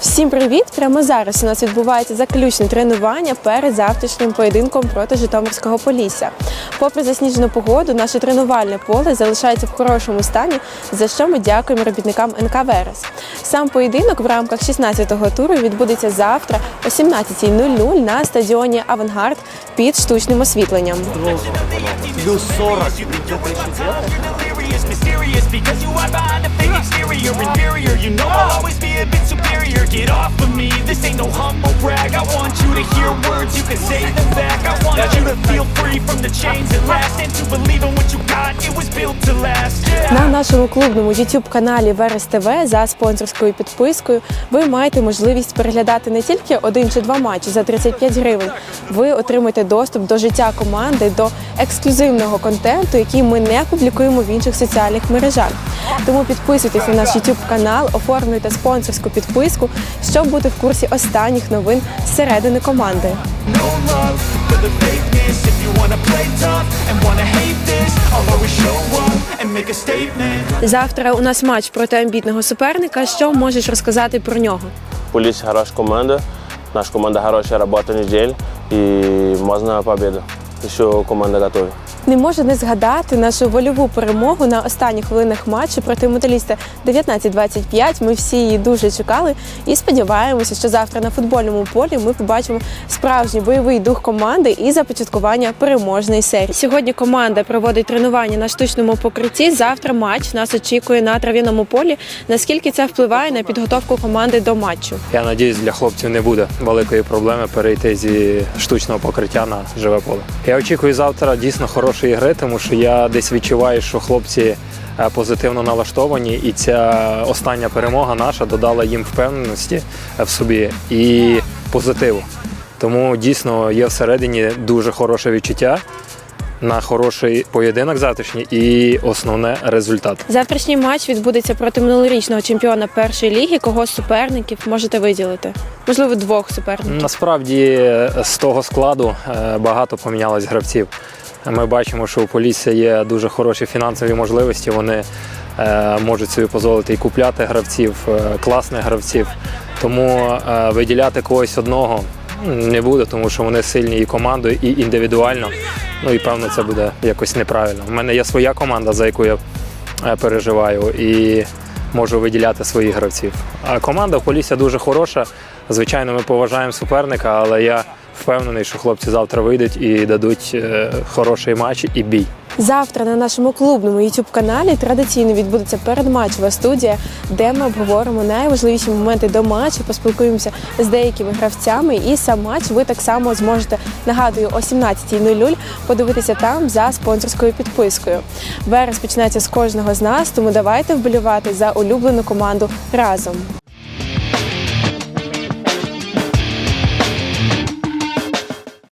Всім привіт! Прямо зараз у нас відбувається заключне тренування перед завтрашнім поєдинком проти Житомирського Полісся. Попри засніжену погоду, наше тренувальне поле залишається в хорошому стані, за що ми дякуємо робітникам НК Верес. Сам поєдинок в рамках 16-го туру відбудеться завтра о 17.00 на стадіоні Авангард під штучним освітленням. Плюс 40. delirious, mysterious Because you a bit superior. Get off of me, this ain't no humble brag. I want to hear words, you can say them back I want you to feel free from the chains that last And to believe in what you got, it was built to last. На нашому клубному youtube каналі Верес ТВ за спонсорською підпискою ви маєте можливість переглядати не тільки один чи два матчі за 35 гривень. Ви отримаєте доступ до життя команди, до ексклюзивного контенту, який ми не публікуємо в інших соціальних мережах. Тому підписуйтесь на наш youtube канал, оформлюйте спонсорську підписку, щоб бути в курсі останніх новин зсередини команди. Завтра у нас матч проти амбітного суперника. Що можеш розказати про нього? Поліція хороша команда. Наша команда хороша робота неділя і можна побіду. Еще команда готова. Не можу не згадати нашу вольову перемогу на останніх хвилинах матчу проти металіста 19-25. Ми всі її дуже чекали і сподіваємося, що завтра на футбольному полі ми побачимо справжній бойовий дух команди і започаткування переможної серії. Сьогодні команда проводить тренування на штучному покритті. Завтра матч нас очікує на трав'яному полі. Наскільки це впливає на підготовку команди до матчу? Я надіюсь, для хлопців не буде великої проблеми перейти зі штучного покриття на живе поле. Я очікую завтра дійсно хорошої гри, тому що я десь відчуваю, що хлопці е, позитивно налаштовані, і ця остання перемога наша додала їм впевненості е, в собі і позитиву. Тому дійсно є всередині дуже хороше відчуття на хороший поєдинок завтрашній і основне результат. Завтрашній матч відбудеться проти минулорічного чемпіона першої ліги. Кого з суперників можете виділити? Можливо, двох суперників. Насправді е, з того складу багато помінялось гравців. Ми бачимо, що у Полісся є дуже хороші фінансові можливості. Вони е, можуть собі дозволити і купляти гравців, е, класних гравців. Тому е, виділяти когось одного не буде, тому що вони сильні і командою, і індивідуально. Ну і певно, це буде якось неправильно. У мене є своя команда, за яку я переживаю, і можу виділяти своїх гравців. А команда в Полісся дуже хороша. Звичайно, ми поважаємо суперника, але я впевнений, що хлопці завтра вийдуть і дадуть е, хороший матч і бій. Завтра на нашому клубному youtube каналі традиційно відбудеться передматчева студія, де ми обговоримо найважливіші моменти до матчу, поспілкуємося з деякими гравцями. І сам матч ви так само зможете нагадую о 17.00 подивитися там за спонсорською підпискою. Верес починається з кожного з нас, тому давайте вболівати за улюблену команду разом.